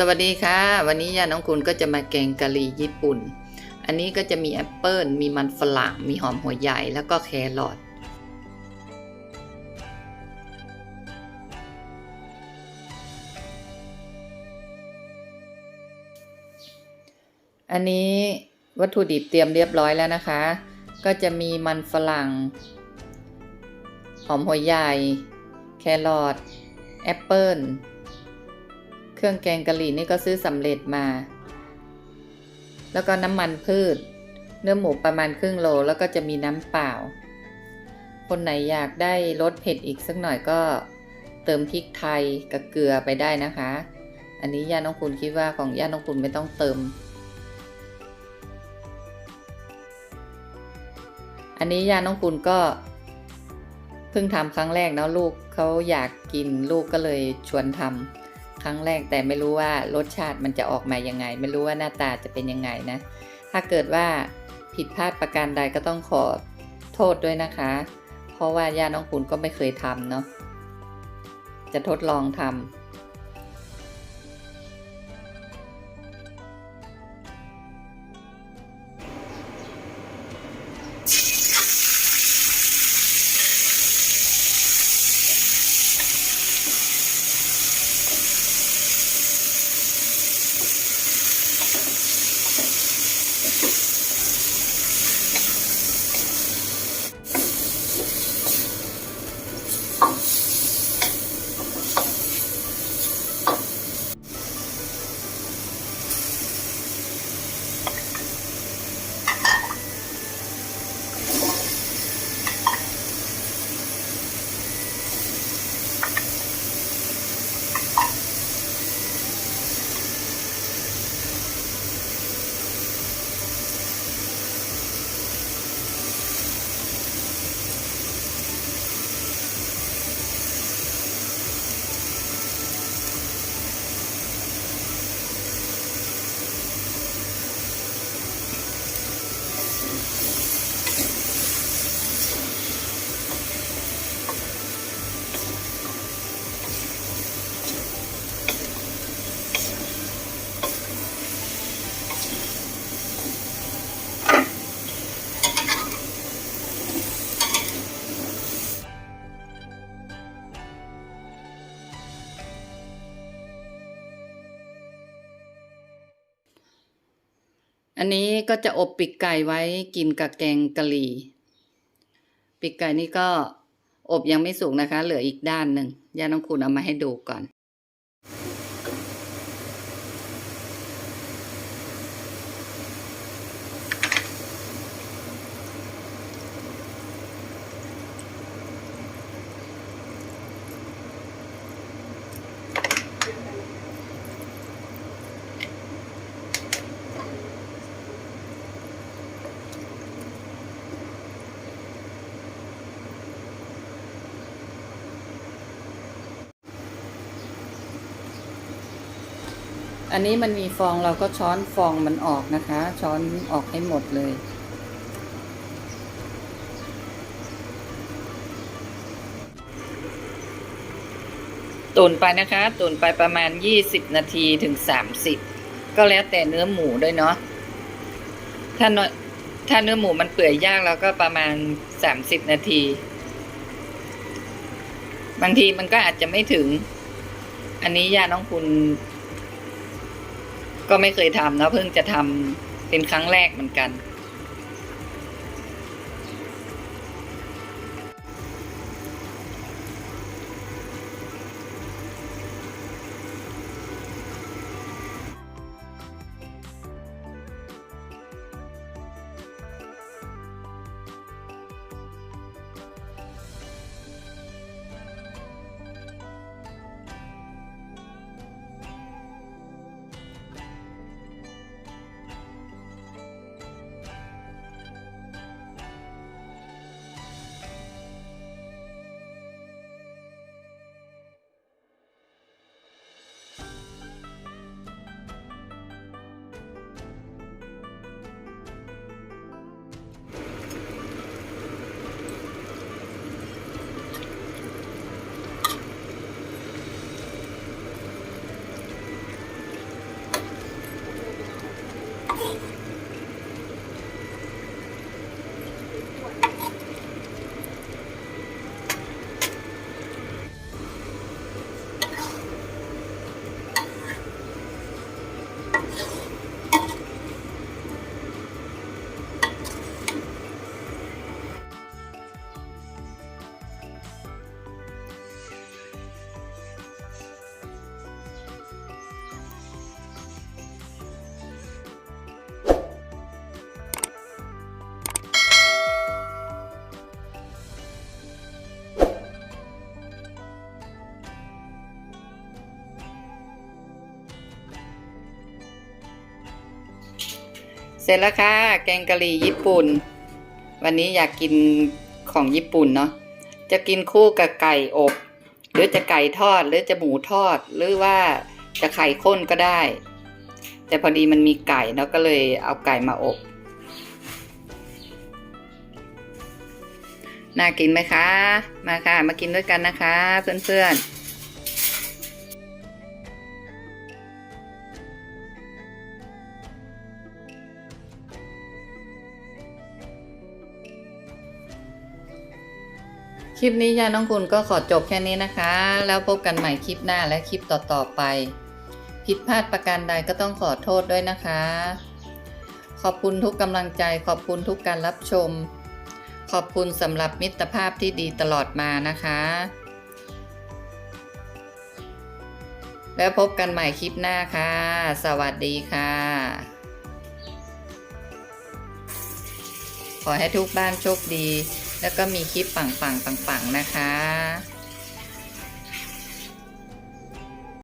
สวัสดีค่ะ วันนี้ย่าน้องคุณก็จะมาแกงกะหรี่ญี่ปุ่น อันนี้ก็จะมีแอปเปิลมีมันฝรั่งมีหอมหัวใหญ่แล้วก็แครอทอันนี้วัตถุดิบเตรียมเรียบร้อยแล้วนะคะ ก็จะมีมันฝรั่ง หอมหัวใหญ่ แครอทแอปเปิล เครื่องแกงกะหรี่นี่ก็ซื้อสำเร็จมา แล้วก็น้ำมันพืช เนื้อหมูประมาณครึ่งโลแล้วก็จะมีน้ำเปล่า คนไหนอยากได้รสเผ็ดอีกสักหน่อยก็เติมพริกไทยกับเกลือไปได้นะคะ อันนี้ย่าน้องคุณคิดว่าของย่าน้องคุณไม่ต้องเติม อันนี้ย่าน้องคุณก็เพิ่งทำครั้งแรกเนาะลูกเขาอยากกินลูกก็เลยชวนทำ ครั้งแรกแต่ไม่รู้ว่ารสชาติมันจะออกมายังไง ไม่รู้ว่าหน้าตาจะเป็นยังไงนะ ถ้าเกิดว่าผิดพลาดประการใดก็ต้องขอโทษด้วยนะคะ เพราะว่าย่าน้องคุณก็ไม่เคยทำเนาะจะทดลองทำ อันนี้ก็จะอบปีกไก่ไว้กินกับแกงกะหรี่ปีกไก่นี่ก็อบยังไม่สุกนะคะ เหลืออีกด้านหนึ่งย่าน้องคุณเอามาให้ดูก่อน อันนี้มันมีฟองเราก็ช้อนฟองมันออกนะคะ ช้อนออกให้หมดเลย ตุนไปนะคะ ตุนไปประมาณ 20 นาทีถึง 30 ก็แล้วแต่เนื้อหมูด้วยเนาะถ้าเนื้อถ้าเนื้อหมูมันเปื่อยยากเราก็ประมาณ 30 นาที บางทีมันก็อาจจะไม่ถึง อันนี้ยาน้องคุณ ก็ไม่เคยทำนะเพิ่งจะทำเป็นครั้งแรกเหมือนกัน สร็จแล้วค่ะ แกงกะหรี่ญี่ปุ่น วันนี้อยากกินของญี่ปุ่นเนาะจะกินคู่กับไก่อบ หรือจะไก่ทอดหรือจะหมูทอด หรือว่าจะไข่ข้นก็ได้ แต่พอดีมันมีไก่เนาะก็เลยเอาไก่มาอบน่ากินไหมคะ มาค่ะ มากินด้วยกันนะคะ เพื่อนๆ คลิปนี้ยายน้องคุณก็ขอจบแค่นี้นะคะ แล้วพบกันใหม่คลิปหน้าและคลิปต่อๆไป ผิดพลาดประการใดก็ต้องขอโทษด้วยนะคะ ขอบคุณทุกกำลังใจ ขอบคุณทุกการรับชม ขอบคุณสำหรับมิตรภาพที่ดีตลอดมานะคะ แล้วพบกันใหม่คลิปหน้าค่ะ สวัสดีค่ะ ขอให้ทุกบ้านโชคดี แล้วก็มีคลิปปังๆปังๆนะคะ